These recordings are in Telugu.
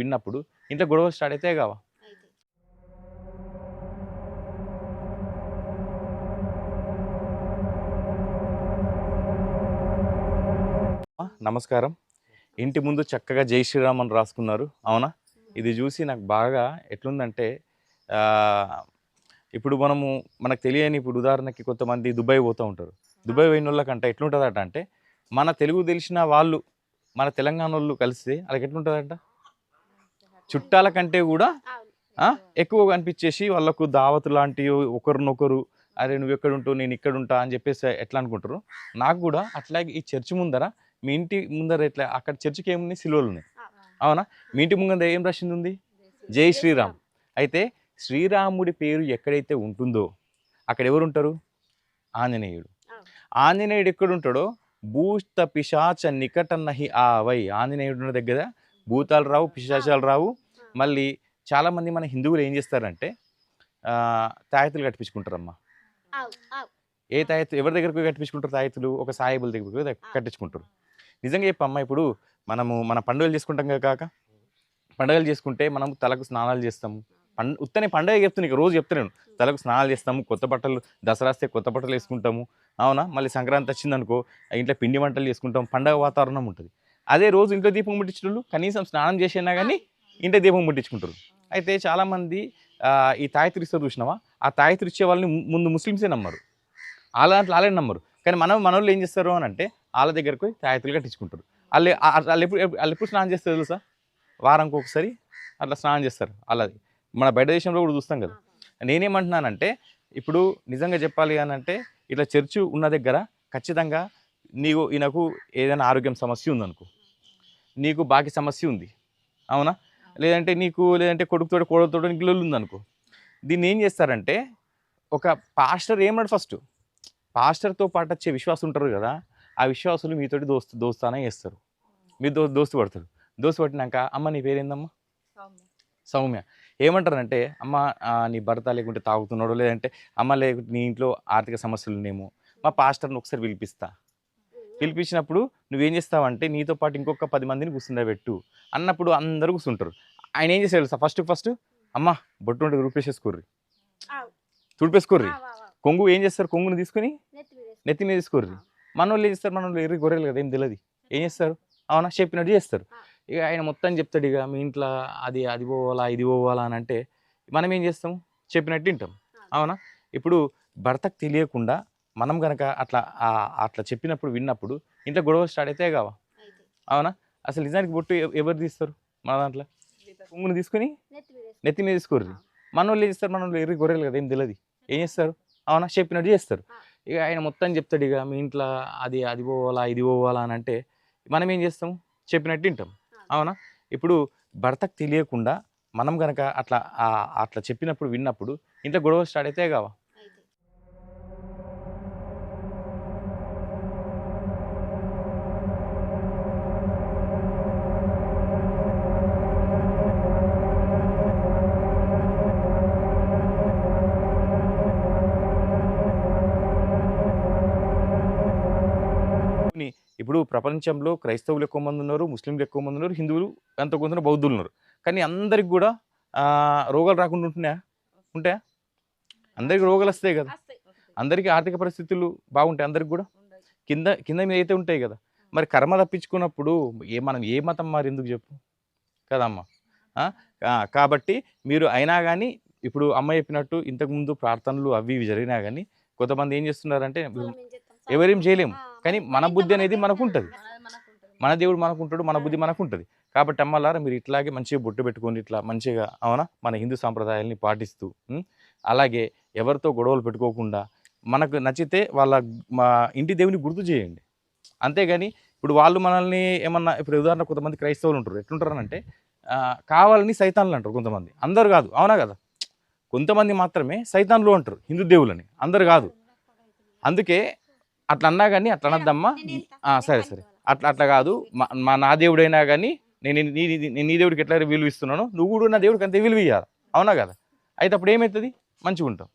విన్నప్పుడు ఇంట్లో గొడవ స్టార్ట్ అయితే కావా? నమస్కారం. ఇంటి ముందు చక్కగా జై శ్రీరామ్ అని రాసుకున్నారు. అవునా? ఇది చూసి నాకు బాగా ఎట్లుందంటే ఇప్పుడు మనము మనకు తెలియని ఇప్పుడు ఉదాహరణకి కొంతమంది దుబాయ్ పోతూ ఉంటారు. దుబాయ్ పోయిన వాళ్ళకంటే ఎట్లుంటుందట అంటే మన తెలుగు తెలిసిన వాళ్ళు మన తెలంగాణ వాళ్ళు కలిస్తే వాళ్ళకి ఎట్లుంటుందంట? చుట్టాల కంటే కూడా ఆ, ఎక్కువగా అనిపించేసి వాళ్ళకు దావత్ లాంటివి ఒకరినొకరు అరే నువ్వు ఎక్కడ ఉంటావు నేను ఇక్కడ ఉంటా అని చెప్పేసి ఎట్లా అనుకుంటారు? నాకు కూడా అట్లాగే ఈ చర్చి ముందర మీ ఇంటి ముందర ఎట్లా అక్కడ చర్చికి ఏమున్నాయి? సిలువలు ఉన్నాయి అవునా? మీ ఇంటి ముందర ఏం రాసింది ఉంది? జై శ్రీరామ్. అయితే శ్రీరాముడి పేరు ఎక్కడైతే ఉంటుందో అక్కడ ఎవరు ఉంటారు ఆంజనేయుడు. ఆంజనేయుడు ఎక్కడ ఉంటాడో భూత పిశాచ నికట నహి ఆవై. ఆంజనేయుడు ఉన్న దగ్గర భూతాలు రావు పిశాచాలు రావు. మళ్ళీ చాలామంది మన హిందువులు ఏం చేస్తారంటే తాయెత్తులు కట్టించుకుంటారమ్మా. ఏ తాయెత్తు ఎవరి దగ్గరకు కట్టించుకుంటారు తాయెత్తులు? ఒక సాయిబుల దగ్గరకు పోయి కట్టించుకుంటారు. నిజంగా చెప్పమ్మా ఇప్పుడు మనము మన పండుగలు చేసుకుంటాం కదా కాక పండుగలు చేసుకుంటే మనం తలకు స్నానాలు చేస్తాము. పండు ఉత్తనే పండుగ చెప్తున్నాను ఇక రోజు చెప్తున్నాను తలకు స్నానాలు చేస్తాము కొత్త బట్టలు దసరా వస్తే కొత్త బట్టలు వేసుకుంటాము. అవునా? మళ్ళీ సంక్రాంతి వచ్చిందనుకో ఇంట్లో పిండి వంటలు చేసుకుంటాం పండగ వాతావరణం ఉంటుంది. అదే రోజు ఇంట్లో దీపం ముట్టించడం కనీసం స్నానం చేసినా కానీ ఇంటే దీపం ముట్టించుకుంటారు. అయితే చాలామంది ఈ తాయత్రి ఇస్తారు చూసినావా? ఆ తాయత్రి ఇచ్చే వాళ్ళని ముందు ముస్లిమ్సే నమ్మరు. వాళ్ళ దాంట్లో వాళ్ళే నమ్మరు. కానీ మనం మన వాళ్ళు ఏం చేస్తారు అని అంటే వాళ్ళ దగ్గరకు పోయి తాయత్తులు కట్టించుకుంటారు. వాళ్ళు వాళ్ళు ఎప్పుడు వాళ్ళు ఎప్పుడు స్నానం చేస్తారు తెలుసా? వారంకి ఒకసారి అట్లా స్నానం చేస్తారు అలాది మన బయట దేశంలో కూడా చూస్తాం కదా. నేనేమంటున్నానంటే ఇప్పుడు నిజంగా చెప్పాలి అని అంటే ఇట్లా చర్చ్ ఉన్న దగ్గర ఖచ్చితంగా నీకు ఈయనకు ఏదైనా ఆరోగ్యం సమస్య ఉందనుకో. నీకు బాకీ సమస్య ఉంది. అవునా? లేదంటే నీకు లేదంటే కొడుకుతోటి కోడలతో నీకు లొల్లి ఉందనుకో. దీన్ని ఏం చేస్తారంటే ఒక పాస్టర్ ఏమన్నాడు ఫస్ట్ పాస్టర్తో పాటు వచ్చే విశ్వాసం ఉంటారు కదా ఆ విశ్వాసులు మీతోటి దోస్తు దోస్తానే చేస్తారు. మీరు దో దోస్తు పడతారు దోస్తు పట్టినాక అమ్మ నీ పేరేందమ్మా? సౌమ్య. ఏమంటారంటే అమ్మ నీ భర్త లేకుంటే తాగుతున్నాడు లేదంటే అమ్మ లేకుంటే నీ ఇంట్లో ఆర్థిక సమస్యలు ఉన్నాయేమో మా పాస్టర్ని ఒకసారి పిలిపిస్తా. పిలిపించినప్పుడు నువ్వేం చేస్తావంటే నీతో పాటు ఇంకొక పది మందిని కూర్చుండబెట్టు అన్నప్పుడు అందరూ కూర్చుంటారు. ఆయన ఏం చేశాడు ఫస్ట్ ఫస్ట్ అమ్మ బొట్టు ఉంటే తుడిపేసేసుకోర్రి. ఆవ్. తుడిపేసుకోర్రి. కొంగు ఏం చేస్తారు? కొంగుని తీసుకుని నెత్తి మీద వేసుకో. నెత్తి మీద తీసుకోర్రి మన వాళ్ళు ఏం చేస్తారు? మన వాళ్ళు ఎర్రి గొర్రెలు కదా ఏం తెలియదు ఏం చేస్తారు? అవునా? చెప్పినట్టు చేస్తారు. ఇక ఆయన మొత్తం చెప్తాడు ఇక మీ ఇంట్లో అది అది పోవాలా ఇది పోవాలా అని అంటే మనం ఏం చేస్తాం? చెప్పినట్టు వింటాం అవునా? ఇప్పుడు భర్తకు తెలియకుండా మనం కనుక అట్లా అట్లా చెప్పినప్పుడు విన్నప్పుడు ఇంట్లో గొడవ స్టార్ట్ అయితే కావా? అవునా? అసలు నిజానికి బొట్టు ఎవరు తీస్తారు? మన దాంట్లో? కొంగుని తీసుకుని నెత్తి మీద తీసుకోర్రి మన వాళ్ళు ఏం చేస్తారు మన వాళ్ళు ఎర్రి గొర్రెలు కదా ఏం తెలియదు ఏం చేస్తారు? అవునా? చెప్పినట్టు చేస్తారు. ఇక ఆయన మొత్తం చెప్తాడు ఇక మీ ఇంట్లో అది అది పోవాలా ఇది పోవాలా అని అంటే మనం ఏం చేస్తాం? చెప్పినట్టు వింటాం అవునా? ఇప్పుడు భర్తకు తెలియకుండా మనం కనుక అట్లా అట్లా చెప్పినప్పుడు విన్నప్పుడు ఇంట్లో గొడవ స్టార్ట్ అయితే కావా? ఇప్పుడు ప్రపంచంలో క్రైస్తవులు ఎక్కువ మంది ఉన్నారు ముస్లింలు ఎక్కువ మంది ఉన్నారు హిందువులు ఎంతో కొంత బౌద్ధులు ఉన్నారు. కానీ అందరికి కూడా ఆ, రోగాలు రాకుండా ఉంటున్నాయా? ఉంటాయా? అందరికి రోగాలు వస్తాయి కదా. అందరికీ ఆర్థిక పరిస్థితులు బాగుంటాయి అందరికి కూడా? కింద కింద మీద అయితే ఉంటాయి కదా. మరి కర్మ తప్పించుకున్నప్పుడు ఏ మనం ఏ మతం మరి ఎందుకు చెప్పు? కదమ్మా. కాబట్టి మీరు అయినా కానీ ఇప్పుడు అమ్మ చెప్పినట్టు ఇంతకుముందు ప్రార్థనలు అవి ఇవి జరిగినా కానీ కొంతమంది ఏం చేస్తున్నారంటే? ఎవరేం చేయలేము. కానీ మనం బుద్ధి అనేది మనకు ఉంటుంది. మన దేవుడు మనకు ఉంటాడు మన బుద్ధి మనకు ఉంటుంది కాబట్టి అమ్మలారా మీరు ఇట్లాగే మంచిగా బొట్టు పెట్టుకొని ఇట్లా మంచిగా అవునా? మన హిందూ సాంప్రదాయాల్ని పాటిస్తూ? అలాగే ఎవరితో గొడవలు పెట్టుకోకుండా మనకు నచ్చితే వాళ్ళ మా ఇంటి దేవుని గుర్తు చేయండి. అంతేగాని ఇప్పుడు వాళ్ళు మనల్ని ఏమన్నా ఇప్పుడు ఉదాహరణ కొంతమంది క్రైస్తవులు ఉంటారు. ఎట్లుంటారు అంటే ఆ, కావాలని సైతాన్లు అంటారు కొంతమంది. అందరు కాదు అవునా కదా? కొంతమంది మాత్రమే సైతాన్లు అంటారు హిందూ దేవులని. అందరు కాదు. అందుకే అట్లా అన్నా కానీ అట్లా అనద్దమ్మా సరే సరే? అట్లా అట్లా కాదు. మా మా నా దేవుడైనా కానీ నేను నీ నీ- నేను నీ దేవుడికి ఎట్లా విలువ ఇస్తున్నానో నువ్వు కూడా నా దేవుడికి అంతే విలువ ఇవ్వాలి అవునా కదా? అయితే అప్పుడు ఏమవుతుంది మంచిగా ఉంటాం.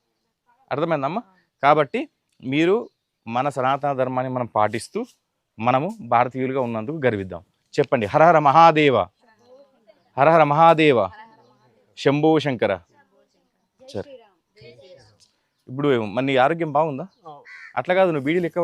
అర్థమైందమ్మా? కాబట్టి మీరు మన సనాతన ధర్మాన్ని మనం పాటిస్తూ మనము భారతీయులుగా ఉన్నందుకు గర్విద్దాం. చెప్పండి. హర హర మహాదేవ. హర హర మహాదేవ. శంభో శంకర. జై సరే. శ్రీరామ్. ఇప్పుడు మన ఆరోగ్యం బాగుందా? అట్లా కాదు నువ్వు బీడీలు ఎక్క